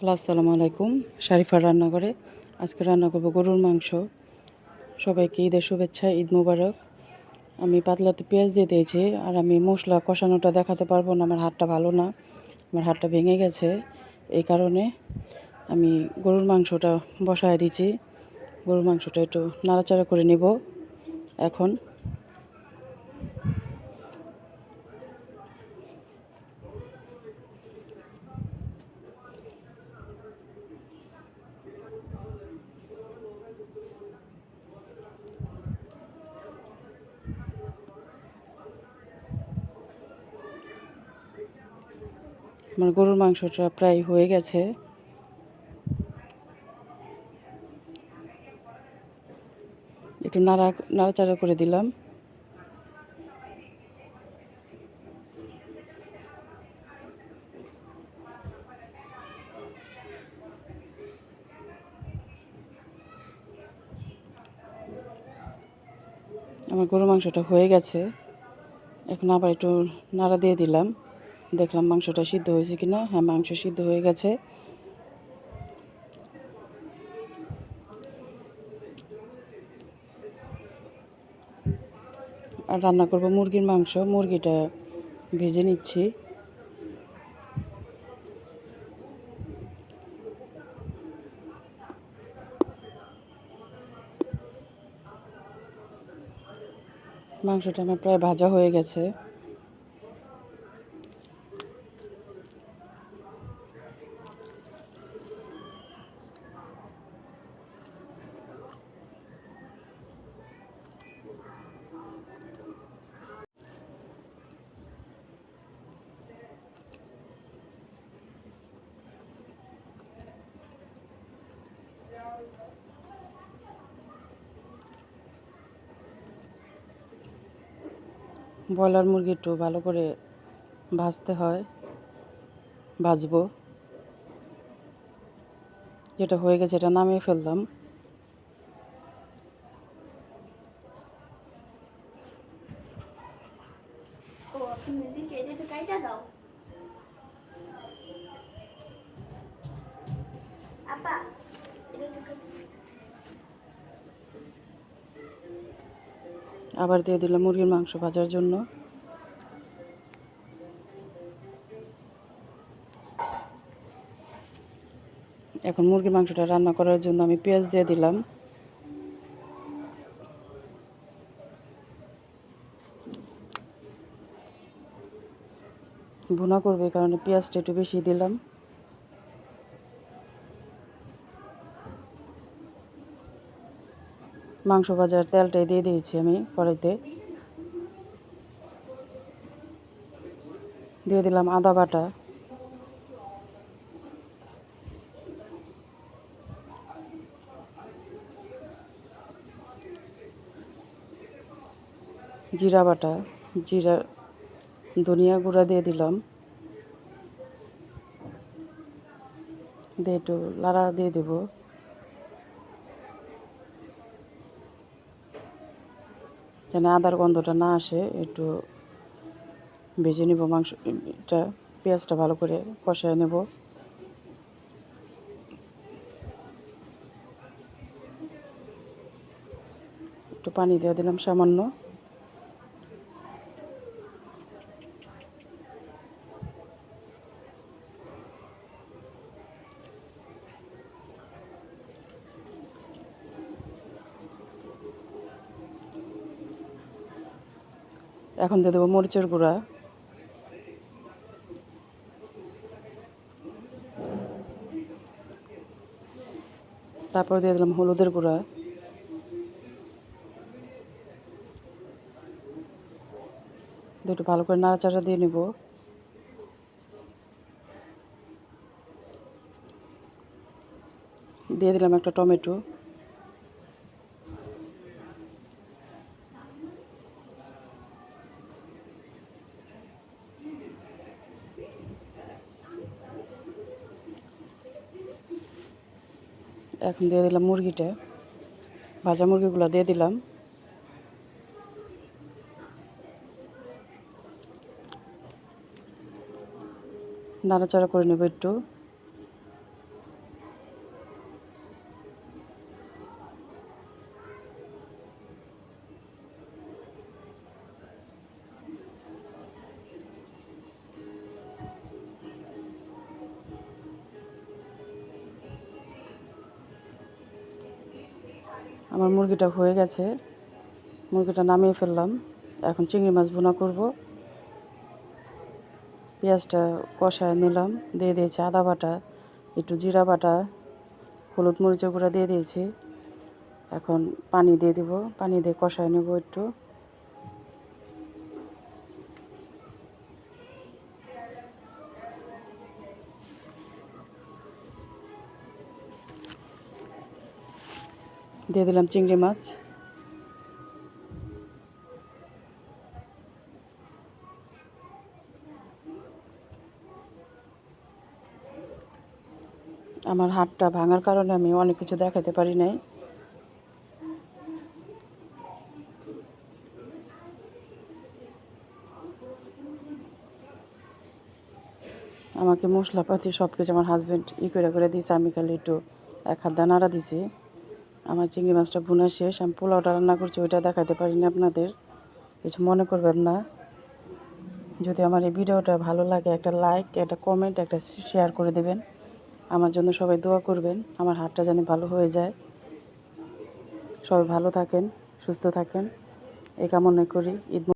Hello, আসসালামু আলাইকুম। শারিফার রান্নাঘরে আজকে রান্না করব গরুর মাংস। সবাইকে ঈদের শুভেচ্ছা, ঈদ মুবারক। আমি পাতলাতে পেঁয়াজ দিয়ে দিয়েছি আর আমি মশলা কষানোটা দেখাতে পারব না, আমার হাতটা ভালো না, আমার হাতটা ভেঙে গেছে। এই কারণে আমি গরুর মাংসটা বসায় দিচ্ছি গরুর মাংসটা একটু নাড়াচাড়া করে নেব। এখন আমার গরুর মাংসটা প্রায় হয়ে গেছে। একটু নাড়া, নাড়াচাড়া করে দিলাম। আমার গরুর মাংসটা হয়ে গেছে। এখন আবার একটু নাড়া দিয়ে দিলাম। দেখলাম মাংসটা সিদ্ধ হয়েছে কিনা। হ্যাঁ মাংস সিদ্ধ হয়ে গেছে। আর রান্না করব মুরগির মাংস। মুরগিটা ভেজে নিচ্ছি। মাংসটা আমার প্রায় ভাজা হয়ে গেছে। ব্রয়লার মুরগি একটু ভালো করে ভাজতে হয় ভাজবো। যেটা হয়ে গেছে এটা নামিয়ে ফেললাম। আবার দিয়ে দিলাম মুরগির মাংস ভাজার জন্য। এখন মুরগির মাংসটা রান্না করার জন্য আমি পেঁয়াজ দিয়ে দিলাম। ভুনা করবে কারণে পেঁয়াজটা একটু বেশি দিলাম। মাংস ভাজার তেলটাই দিয়ে দিয়েছি আমি কড়াইতে। দিয়ে দিলাম আদা বাটা। জিরা বাটা, জিরা, ধনিয়া গুঁড়া দিয়ে দিলাম। দিয়ে একটু লাড়া দিয়ে দেবো। যেন আদার গন্ধটা না আসে, একটু ভেজে নেব মাংসটা পেঁয়াজটা ভালো করে কষায় নেব। একটু পানি দিয়ে দিলাম সামান্য। এখন দিয়ে দেবো মরিচের গুঁড়া। তারপর দিয়ে দিলাম হলুদের গুঁড়া। একটু ভালো করে নাড়াচাড়া দিয়ে নেব। দিয়ে দিলাম একটা টমেটো। এখন দিয়ে দিলাম মুরগিটা। ভাজা মুরগিগুলো দিয়ে দিলাম। নাড়াচাড়া করে নেব একটু। আমার মুরগিটা হয়ে গেছে। মুরগিটা নামিয়ে ফেললাম। এখন চিংড়ি মাছ ভুনা করব। পেঁয়াজটা কষায় নিলাম। দিয়ে দিয়েছি আদা বাটা, একটু জিরা বাটা, হলুদ মরিচের গুঁড়া দিয়ে দিয়েছি। এখন পানি দিয়ে দেবো। পানি দিয়ে কষায় নেব একটু। দিয়ে দিলাম চিংড়ি মাছ। আমার হাতটা ভাঙার কারণে আমি অনেক কিছু দেখাতে পারি নাই। আমাকে মশলাপাতি সব কিছু আমার হাজব্যান্ড ই করে করে দিয়েছে আমি খালি একটু এক হাত দা নাড়া দিছি। আমার চিংড়ি মাছটা ভুনা শেষ, আমি পোলাওটা রান্না করছি, ওইটা দেখাতে পারিনি আপনাদের। কিছু মনে করবেন না। যদি আমার এই ভিডিওটা ভালো লাগে, একটা লাইক একটা কমেন্ট একটা শেয়ার করে দেবেন। আমার জন্য সবাই দোয়া করবেন, আমার হাতটা যেন ভালো হয়ে যায়। সবাই ভালো থাকেন, সুস্থ থাকেন। এই কামনা করি। ঈদ